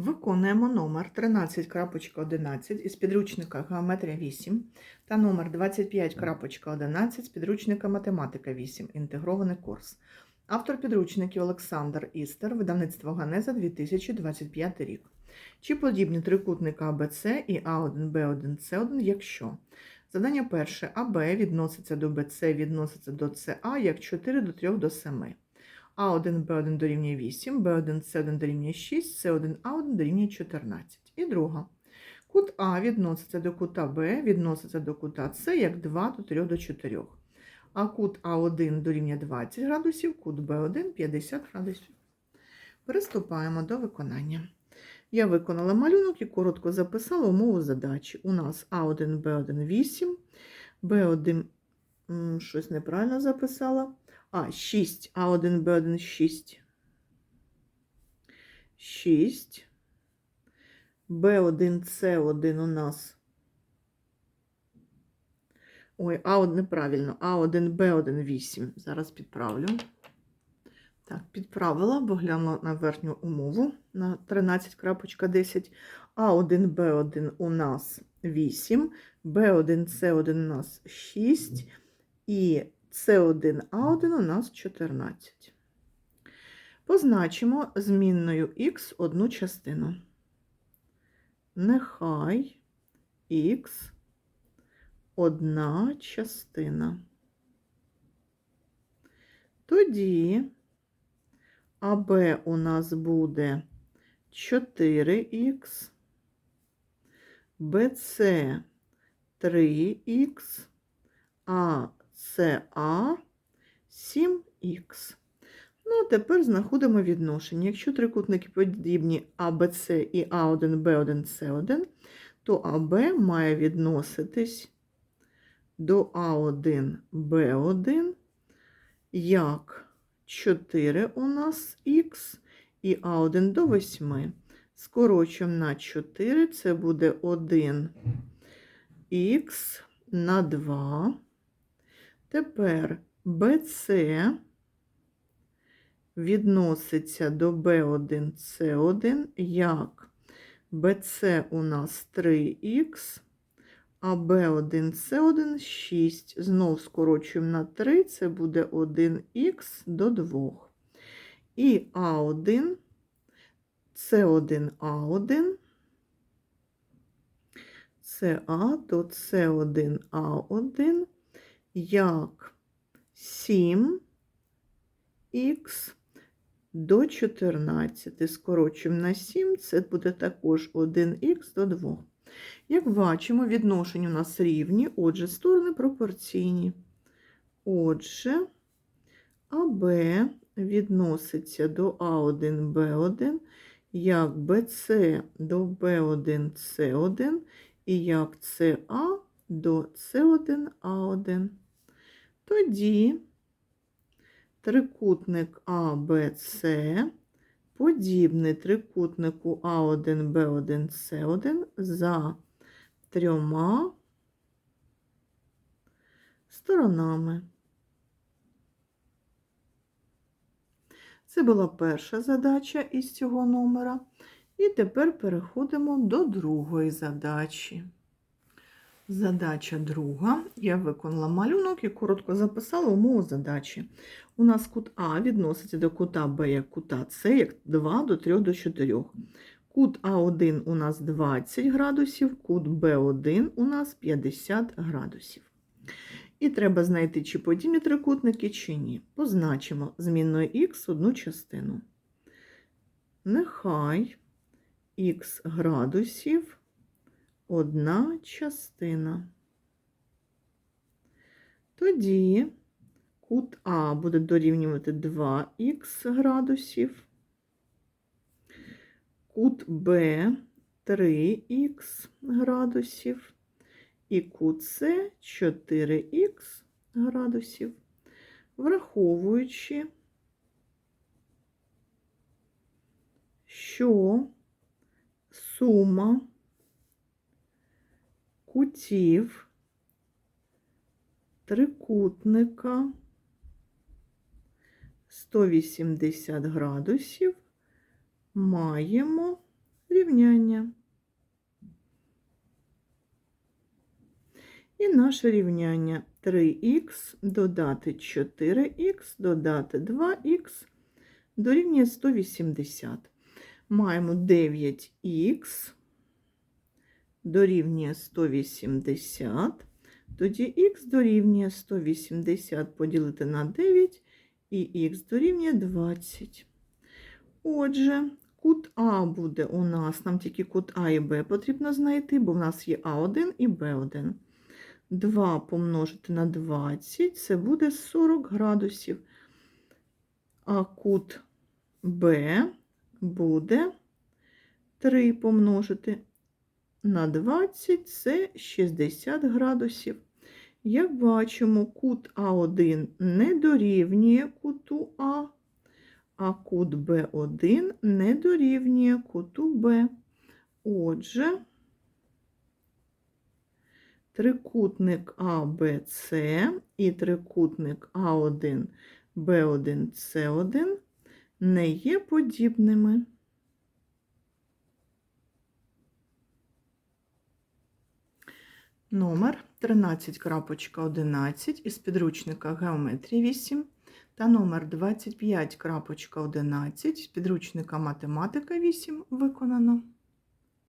Виконуємо номер 13.11 із підручника Геометрія 8 та номер 25.11 з підручника Математика 8. Інтегрований курс. Автор підручників Олександр Істер, видавництво Ганеза 2025 рік. Чи подібні трикутники АБЦ і А1, Б1, С1, якщо Задання перше. АБ відноситься до БЦ, відноситься до СА як 4 до 3 до 7. А1, Б1 дорівнює 8, Б1, С1 дорівнює 6, С1, А1 дорівнює 14. І друга. Кут А відноситься до кута Б, відноситься до кута С як 2 до 3 до 4. А кут А1 дорівнює 20 градусів, кут Б1 50 градусів. Приступаємо до виконання. Я виконала малюнок і коротко записала умову задачі. У нас А1, Б1 8, Б1 щось неправильно записала. А, 6, А1, Б1 6. 6. Б1, С1 у нас. Ой, А1 неправильно. А1, Б1 8. Зараз підправлю. Так, підправила, бо глянула на верхню умову на 13.10. А1, Б1 у нас 8, Б1, С1 у нас 6 і С1, А1 у нас 14. Позначимо змінною х одну частину. Нехай х одна частина. Тоді АБ у нас буде 4х, БЦ 3х, а СА 7х. Ну, а тепер знаходимо відношення. Якщо трикутники подібні АБЦ і А1, Б1, С1, то АБ має відноситись до А1, Б1 як 4 у нас х і А1 до 8. Скорочуємо на 4, це буде 1 х на 2. Тепер BC відноситься до B1, C1 як BC у нас 3х, а B1, C1 6. Знов скорочуємо на 3, це буде 1х до 2. І А1, С1, А1, СА до С1, А1 як 7х до 14. Скорочуємо на 7, це буде також 1х до 2. Як бачимо, відношення у нас рівні, отже, сторони пропорційні. Отже, АБ відноситься до А1, Б1, як БЦ до Б1, С1 і як СА до С1, А1. Тоді трикутник АБЦ подібний трикутнику А1, Б1, С1 за трьома сторонами. Це була перша задача із цього номера. І тепер переходимо до другої задачі. Задача друга. Я виконала малюнок і коротко записала умову задачі. У нас кут А відноситься до кута Б як кута С, як 2 до 3 до 4. Кут А1 у нас 20 градусів, кут Б1 у нас 50 градусів. І треба знайти, чи подібні трикутники, чи ні. Позначимо змінною х одну частину. Нехай х градусів одна частина. Тоді кут А буде дорівнювати 2х градусів, кут Б 3х градусів. І кут С 4х градусів, враховуючи, що сума кутів трикутника 180 градусів маємо рівняння. І наше рівняння 3х додати 4х додати 2х дорівнює 180. Маємо 9х дорівнює 180. Тоді х дорівнює 180 поділити на 9 і х дорівнює 20. Отже, кут А буде у нас, нам тільки кут А і Б потрібно знайти, бо в нас є А1 і Б1. 2 помножити на 20 це буде 40 градусів. А кут Б буде 3 помножити на 20 це 60 градусів. Як бачимо, кут А1 не дорівнює куту А, а кут Б1 не дорівнює куту Б. Отже, трикутник АБЦ і трикутник А1, Б1, С1 не є подібними. Номер 13.11 із підручника Геометрії 8 та номер 25.11 з підручника Математика 8 виконано.